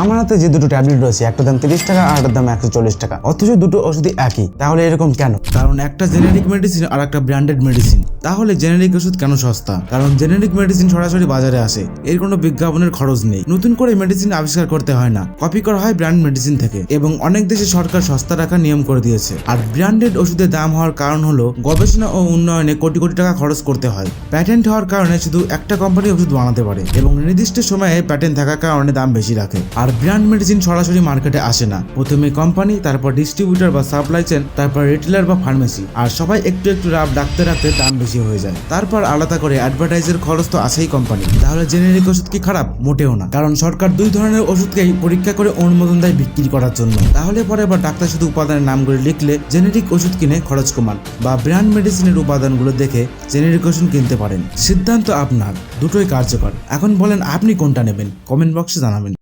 আমার হাতে যে দুটো ট্যাবলেট রয়েছে, একটা দাম তিরিশ টাকা আর একটার দাম একশো চল্লিশ টাকা। অথচ দুটো ওষুধই একই। তাহলে এরকম কেন? কারণ একটা জেনেরিক মেডিসিন আর একটা ব্র্যান্ডেড মেডিসিন। তাহলে জেনেরিক ওষুধ কেন সস্তা? কারণ জেনেরিক মেডিসিন সরাসরি বাজারে আসে। এর কোনো বিজ্ঞাপনের খরচ নেই। নতুন করে মেডিসিন আবিষ্কার করতে হয় না। কপি করা হয় ব্র্যান্ড মেডিসিন থেকে এবং অনেক দেশে সরকার সস্তা রাখার নিয়ম করে দিয়েছে। আর ব্র্যান্ডেড ওষুধের দাম হওয়ার কারণ হলো গবেষণা ও উন্নয়নে কোটি কোটি টাকা খরচ করতে হয়। প্যাটেন্ট হওয়ার কারণে শুধু একটা কোম্পানি ওষুধ বানাতে পারে এবং নির্দিষ্ট সময়ে প্যাটেন্ট থাকার কারণে দাম বেশি রাখে। আর ব্র্যান্ড মেডিসিন সরাসরি মার্কেটে আসে না। প্রথমে কোম্পানি, তারপর ডিস্ট্রিবিউটর বা সাপ্লাই চেন, তারপর রিটেলার বা ফার্মেসি। আর সবাই একটু একটু লাভ রাখতে রাখতে দাম বেশি হয়ে যায়। তারপর আলাদা করে অ্যাডভার্টাইজের খরচ তো আছেই কোম্পানি তাহলে জেনেরিক ওষুধ কি খারাপ? মোটেও না। কারণ সরকার দুই ধরনের ওষুধকেই পরীক্ষা করে অনুমোদন দেয় বিক্রি করার জন্য। তাহলে পরে আবার ডাক্তার শুধু উপাদানের নামগুলো লিখলে জেনেরিক ওষুধ কিনে খরচ কমান বা ব্র্যান্ড মেডিসিনের উপাদানগুলো দেখে জেনেরিক ওষুধ কিনতে পারেন। সিদ্ধান্ত আপনার। দুটোই কার্যকর। এখন বলেন আপনি কোনটা নেবেন? কমেন্ট বক্সে জানাবেন।